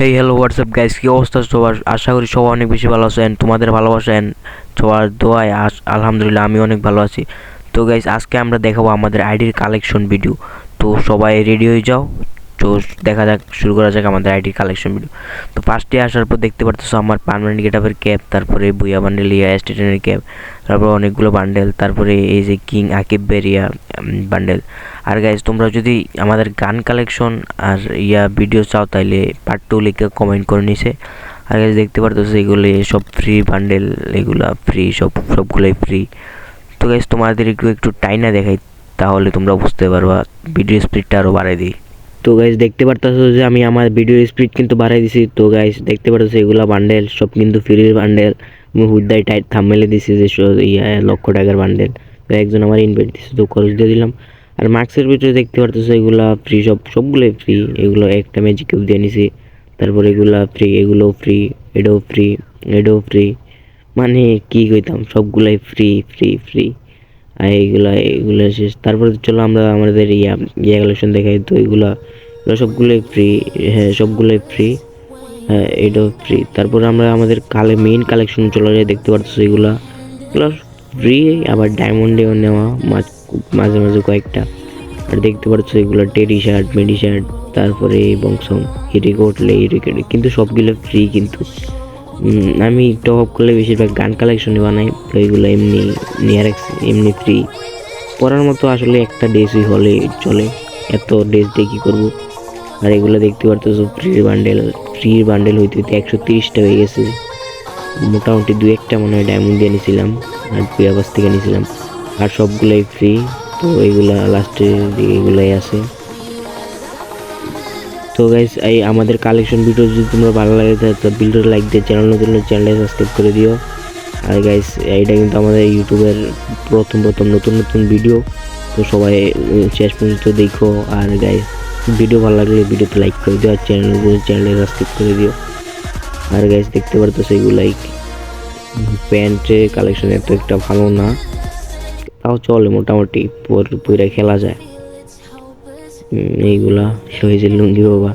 হেই hello WhatsApp guys কি অবস্থা সবার? আশা করি সবাই অনেক বেশি ভালো আছেন, তোমাদের ভালোবাসেন, সবার দোয়ায় আলহামদুলিল্লাহ আমি অনেক ভালো আছি। তো গাইস আজকে আমরা দেখাবো আমাদের আইডির কালেকশন ভিডিও তো সবাই রেডি হয়ে যাও তো দেখা যাক, শুরু করা যাক আমাদের আইডির কালেকশন ভিডিও তো ফার্স্টে আসার পর দেখতে পারতেছো আমার পার্মানেন্ট গেটআপের ক্যাপ তারপরে বুয়া বান্ডেল ইয়া স্টেশনের ক্যাপ তারপর অনেকগুলো বান্ডেল তারপরে এই যে কিং আকিব বেরিয়া বান্ডেল আর গাইজ তোমরা যদি আমাদের গান কালেকশন আর ইয়া ভিডিও চাও, তাইলে পার্ট টু লিখে কমেন্ট করে নিছে। আর গাইজ দেখতে পারতেছো এগুলো সব ফ্রি বান্ডেল এগুলা ফ্রি সব, সবগুলোই ফ্রি তো গাইজ তোমাদের একটু একটু টাইনা দেখাই, তাহলে তোমরা বুঝতে পারবা ভিডিও স্পিডটা আরও বাড়াই দিই। তো গাইজ দেখতে পারতেছো যে আমি আমার ভিডিও স্পিড কিন্তু বাড়াই দিছি। তো গাইজ দেখতে পারতেছো এগুলা বান্ডেল সব কিন্তু ফ্রির বান্ডেল আমি হুদ্দাই টাইট থামমেলে দিছি যে লক্ষ টাকার বান্ডেল তো একজন আমার ইনভাইট দিছে, তো খরচ দিয়ে দিলাম। আর মার্কসের ভিতরে দেখতে পারতেছো এগুলা ফ্রি সব, সবগুলোই ফ্রি এগুলো একটা ম্যাজিক দিয়ে নিছি। তারপর এগুলা ফ্রি এগুলো ফ্রি এডো ফ্রি এডো ফ্রি মানে কি কইতাম, সবগুলাই ফ্রি ফ্রি ফ্রি আর এইগুলা এগুলো শেষ। তারপরে চলো আমরা আমাদের ইয়া ইয়া কালেকশন দেখাই। তো এগুলা এগুলো সবগুলোই ফ্রি হ্যাঁ সবগুলোই ফ্রি হ্যাঁ এটাও ফ্রি তারপর আমরা আমাদের কালে মেইন কালেকশন চলে যাই, দেখতে পারতেছো এগুলা এগুলো ফ্রি আবার ডায়মন্ডেও নেওয়া মাঝ- মাঝে মাঝে কয়েকটা। আর দেখতে পাচ্ছ এগুলো টেডি শার্ট মেডি শার্ট তারপরে বংশম হিরে কোটলে হিরে কেটে কিন্তু সবগুলো ফ্রি কিন্তু। আমি টপ আপ করলে বেশিরভাগ গান কালেকশনই বানাই তো এগুলো এমনি নিয়ে রাখছি এমনি ফ্রি পড়ার মতো আসলে একটা ড্রেসই হলে চলে, এত ড্রেস দিয়ে কী করব? আর এগুলো দেখতে পারতেছো ফ্রি বান্ডেল ফ্রি বান্ডেল হইতে হইতে একশো তিরিশটা হয়ে গেছে। মোটামুটি দু একটা মনে হয় ডায়মন্ড দিয়ে নিয়েছিলাম আর পিয়াবাস থেকে নিয়েছিলাম আর সবগুলোই ফ্রি তো এগুলা লাস্টে এগুলাই আছে। তো গাইস এই আমাদের কালেকশন ভিডিও যদি তোমরা ভালো লাগে, তাহলে ভিডিওটা লাইক দিয়ে চ্যানেল নতুন চ্যানেলে সাবস্ক্রাইব করে দিও। আর গাইস এইটা কিন্তু আমাদের ইউটিউবের প্রথম প্রথম নতুন নতুন ভিডিও তো সবাই শেষ পর্যন্ত দেখো। আর গাইস ভিডিও ভালো লাগলে ভিডিওতে লাইক করে দিও, আর চ্যানেল চ্যানেলে সাবস্ক্রাইব করে দিও। আর গাইস দেখতে পারতো সেগুলাই প্যান্টের কালেকশন এত একটা ভালো না। তাও চলে, মোটামুটি, পর- খেলা যায়। এইগুলা হয়েছে লুঙ্গি বাবা।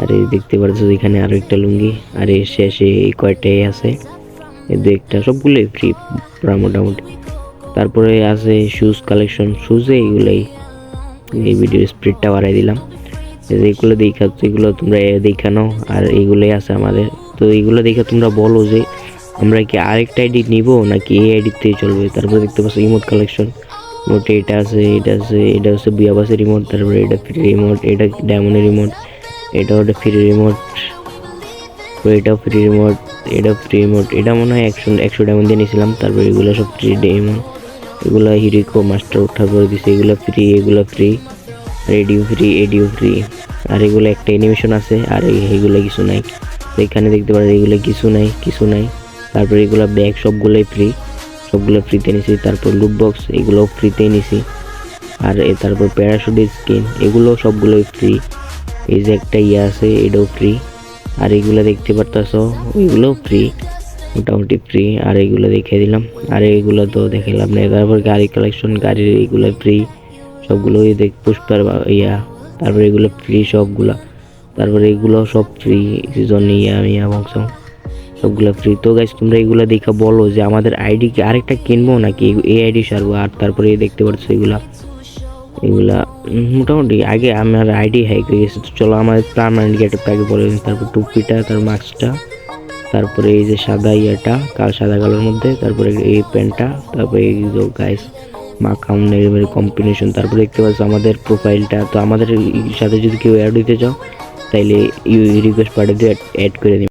আর এই দেখতে পাচ্ছ এখানে আরও একটা লুঙ্গি, আর এর শেষে এই কয়টাই আছে। এই দু একটা, সবগুলোই ফ্রি প্রায় মোটামুটি। তারপরে আছে শুজ কালেকশন শুজে এইগুলাই। এই ভিডিও স্প্রিডটা বাড়াই দিলাম। এইগুলো দেখা, এগুলো তোমরা দেখানো আর এইগুলোই আছে আমাদের। তো এইগুলো দেখে তোমরা বলো যে, আমরা কি আরেকটা আইডি নিব নাকি এই আইডিতেই চলবে? তারপরে দেখতে পাচ্ছ ইমোট কালেকশন মোটে এটা আছে এটা আছে, এটা হচ্ছে বিয়াবাসের রিমোট তারপরে এটা ফ্রি রিমোট এটা ডায়মন্ডের রিমোট এটা ওটা ফ্রি রিমোট তো এটাও ফ্রি রিমোট এটা ফ্রি রিমোট এটা মনে হয় একশো একশো ডায়মন্ড দিয়ে নিয়েছিলাম, তারপরে এগুলো সব ফ্রি ডায়মন্ড এগুলো হিরিকো মাস্টার উঠা করে দিছে, এগুলো ফ্রি এগুলো free radio free ADO free আর এগুলো একটা অ্যানিমেশন আছে, আর এগুলো কিছু নাই এখানে দেখতে পারেন এগুলো কিছু নাই কিছু নাই, তারপরে এগুলো ব্যাগ সবগুলোই ফ্রি সবগুলো ফ্রিতে নিছি, তারপর লুট বক্স এগুলো ফ্রিতে নিছি। আর এ তারপর প্যারাশুট স্কিন এগুলো সবগুলোই ফ্রি এই যে একটা ইয়ে আছে, এটাও ফ্রি আর এগুলো দেখতে পারতাছো, ওইগুলোও ফ্রি মোটামুটি ফ্রি আর এগুলো দেখিয়ে দিলাম। আর এগুলো তো দেখালাম না তারপর গাড়ি কালেকশন গাড়ির এগুলো ফ্রি সবগুলোই দেখ পুষ্পার ইয়া। তারপরে এগুলো ফ্রি সবগুলা। তারপরে এগুলো সব ফ্রি সিজন ইয়া ইয়া বংশ সবগুলো ফ্রি তো গাইস তোমরা এগুলো দেখে বলো যে আমাদের আইডি কি আরেকটা কিনবো নাকি এই আইডি সারবো? আর তারপরে দেখতে পাচ্ছ এগুলা। এগুলা মোটামুটি আগে আমার আইডি হ্যাক হয়ে গেছে। তো চলো আমাদের পার্মানেন্ট গেটআপটা আগে বলে তারপর টুপিটা, তার মাস্কটা তারপরে এই যে সাদা ইয়েটা, কাল সাদা কালোর মধ্যে, তারপরে এই প্যান্টটা, তারপরে এই গাইস মাখাম এর কম্বিনেশন তারপরে দেখতে পাচ্ছ আমাদের প্রোফাইলটা তো আমাদের সাথে যদি কেউ অ্যাড হইতে চাও, তাইলে ইউ রিকোয়েস্ট পাঠিয়ে দিয়ে অ্যাড করে দিন